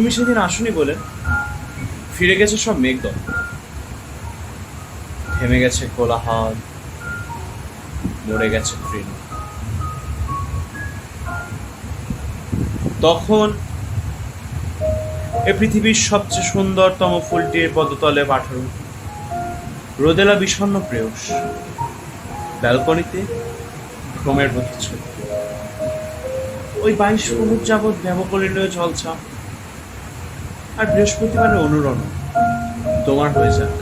তুমি সেদিন আসনি বলে ফিরে গেছে সব মেঘদল। থেমে গেছে কোলাহল, মরে গেছে ট্রেন তখন এ পৃথিবীর সবচেয়ে সুন্দরতম ফুলটির পদতলে পাঠানো রোদেলা বিষণ্ণ প্রেয়স, ব্যালকনিতে ভ্রমের প্রতিচ্ছবি ওই বাইশ মিনিট যাবৎ ব্যবকলিনীয় জলছা আর বৃহস্পতিবারের অনুরণ। তোমার হয়ে যাক।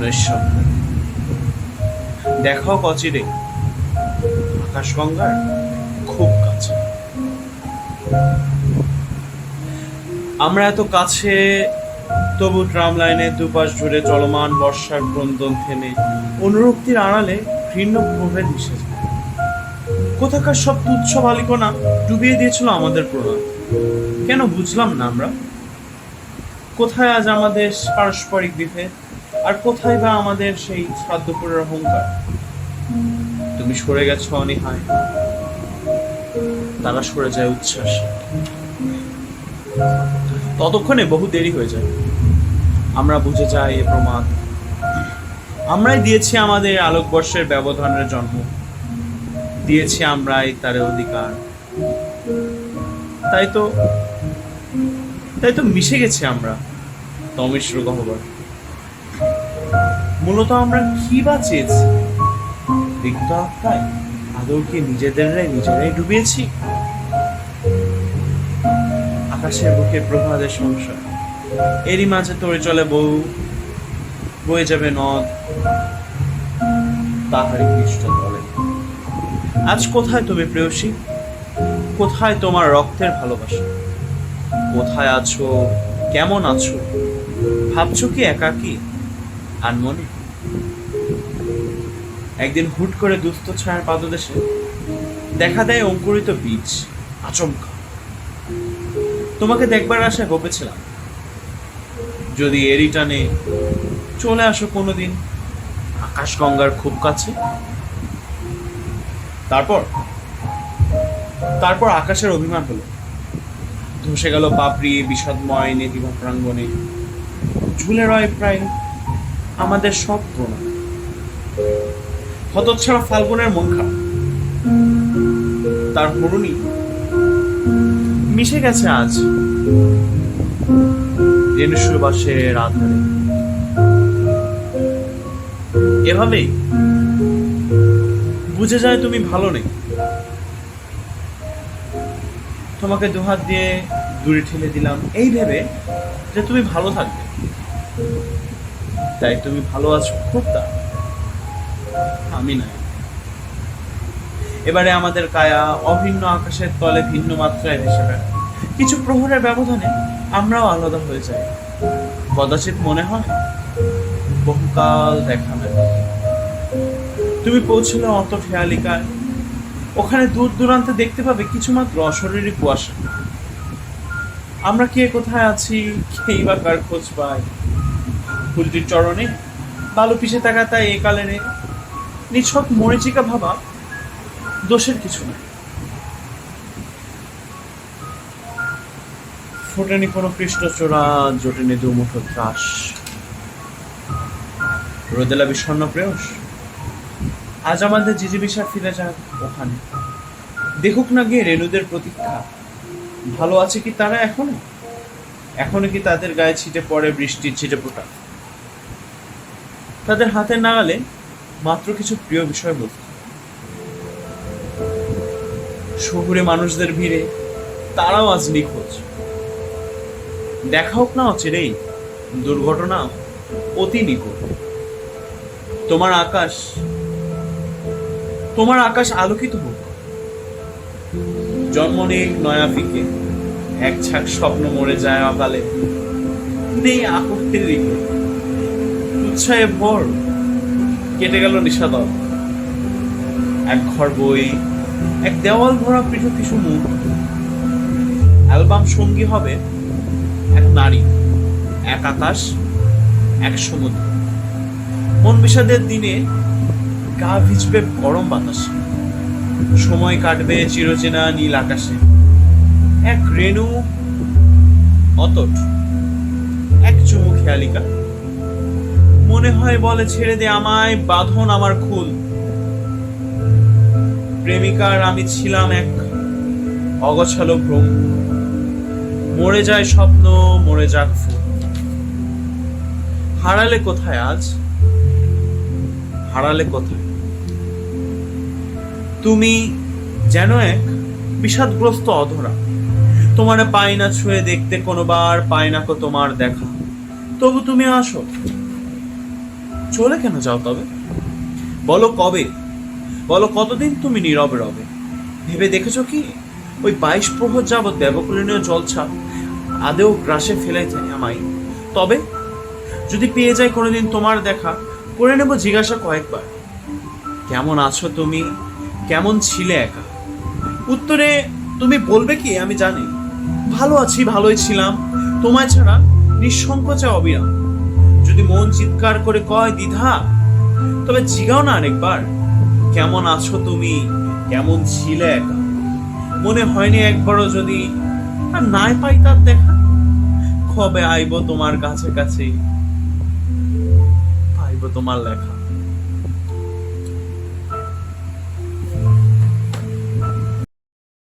নৈশব্দ দেখাও কচিরে। আকাশগঙ্গার খুব কাছে। আমরা এত কাছে, তবু ট্রাম লাইনের দুপাশ জুড়ে চলমান বর্ষার ক্রন্দন থেমে অনুরক্তির আড়ালে ঘৃণ্য প্রভেদ মিশে যায়। কোথাকার সব তুচ্ছ বালিকনা ডুবিয়ে দিয়েছিল আমাদের প্রণয় কেন বুঝলাম না আমরা? কোথায় আজ আমাদের পারস্পরিক বিভেদ আর কোথায় বা আমাদের সেই শ্রাদ্ধপুরের অহংকার? তুমি সরে গেছো অনীহায়। তারা সরে যায় উচ্ছ্বাস। ততক্ষণে বহু দেরি হয়ে যায়। আমরা বুঝে যাই এ প্রমাদ আমরাই দিয়েছি আমাদের আলোকবর্ষের ব্যবধানের জন্ম। দিয়েছি আমরাই তার অধিকার। তাই তো তাই তো মিশে গেছি আমরা। তমিশ্র গহ্বর মূলত আমরা কি বা চেয়েছি? রিক্ত আত্মায় আদৌ কি নিজেরাই ডুবিয়েছি। আকাশের বুকে প্রভাদের সংসার। এরই মাঝে তরে চলে বউ। বয়ে যাবে নদ। তাহারি কৃষ্ণ বলে আজ কোথায় তুমি প্রেয়সী? কোথায় তোমার রক্তের ভালোবাসা? কোথায় আছো? কেমন আছো? ভাবছ কি একাকি? আর মনে একদিন হুট করে দুস্থ ছায়ার পাদদেশে দেখা দেয় অঙ্কুরিত বীজ। আচমকা। তোমাকে দেখবার আশায় গোপেছিলাম যদি এরই টানে চলে আসো কোনোদিন আকাশগঙ্গার খুব কাছে। তারপর? তারপর আকাশের অভিমান হলো। ধসে গেল পাপড়ি বিষাদময় নেতিভা প্রাঙ্গণে। ঝুলে রয় প্রায় আমাদের সব প্রণয় হতচ্ছাড়া ফাল্গুনের মন খারাপ। তার হরুণী মিশে গেছে আজ রেণুসুবাসের আধারে। এভাবেই বুঝে যায় তুমি ভালো নেই। তোমাকে দুহাত দিয়ে দূরে ঠেলে দিলাম। এই ভেবে যে তুমি ভালো থাকবে। তাই তুমি ভালো আছো খুব তা। আমি না এবারে আমাদের কায়া অভিন্ন আকাশের তলে ভিন্ন মাত্রায় ভেসে বেড়ায়। কিছু প্রহরের ব্যবধানে আমরাও আলাদা হয়ে যাই। কদাচিৎ মনে হয় বহুকাল দেখা নেই। তুমি পৌঁছলে অত খেয়ালিকায় ওখানে দূর দূরান্তে দেখতে পাবে কিছুমাত্র অশরীরী কুয়াশা। আমরা কে? কোথায় আছি? কেই বা কার খোঁজ পাই? ফুলটির চরণে, বালু পিছে থাকা তাই এ কালেনে নিছক মরিচিকা ভাবা দোষের কিছু নেই। ফোটেনি কোনো কৃষ্ণচূড়া জোটেনি দুমুঠো ত্রাস। রোদেলা বিষণ্ণ প্রেয়স। আজ আমাদের জিজিবিষা ফিরে যাক ওখানে। দেখুক না গিয়ে রেণুদের প্রতীক্ষা। ভালো আছে কি তারা এখনও? এখনও কি তাদের গায়ে ছিটে পড়ে বৃষ্টির ছিটে ফোটা? তাদের হাতের নাগালে মাত্র কিছু প্রিয় বিষয় বিষয়বস্তু শহুরে মানুষদের ভিড়ে তারাও আজ নিখোঁজ। দেখা হোক না অচিরেই দুর্ঘটনা অতি নিকট। তোমার আকাশ তোমার আকাশ আলোকিত হোক। জন্ম নেই নয়া ফিকে। এক ছাক স্বপ্ন মরে যায় অকালে। নেই আকুটের রিকে। উৎসাহে ভোর, কেটে গেল নিষাদল এক ঘর বই, এক দেওয়াল ভরা পৃথক কিছু মুখ। অ্যালবাম সঙ্গী হবে এক নারী, এক আকাশ, এক সমুদ্র। মন বিষাদের দিনে গা ভিজবে গরম বাতাসে। সময় কাটবে চিরচেনা নীল আকাশে। এক রেণু অতট, এক চুমু খেয়ালিকা। মনে হয় বলে ছেড়ে দে আমায়, বাঁধন আমার খুল প্রেমিকার আমি ছিলাম এক অগছালো ভ্রম। মরে যায় স্বপ্ন, মরে যাক ফুল। হারালে কোথায় আজ? হারালে কোথায়? তুমি যেন এক বিষাদগ্রস্ত অধরা। তোমার পাই না ছুঁয়ে দেখতে কোনোবার, পাই না কো তোমার দেখা। তবু তুমি আসো। চলে কেন যাও তবে? বলো কবে? বলো কতদিন তুমি নীরবে রবে? ভেবে দেখেছ কি? ওই বাইশ প্রহর যাবৎ ব্যবকরণীয় জলছাপ আদেও গ্রাসে ফেলে যায় আমায়। তবে যদি পেয়ে যায় কোনোদিন তোমার দেখা, করে নেব জিজ্ঞাসা কয়েকবার। কেমন আছো তুমি? কেমন ছিলে একা? উত্তরে, তুমি বলবে কি? আমি জানি। ভালো আছি, ভালোই ছিলাম। তোমায় ছাড়া নিঃসংকোচে অবিরাম। যদি মন চিৎকার করে কয় দ্বিধা তবে জিগাও না আরেকবার। কেমন আছো তুমি? কেমন ছিলে একা? মনে হয়নি একবারও যদি, আর নাই পাই তার দেখা? কবে আইব তোমার কাছে কাছে পাইব তোমার লেখা?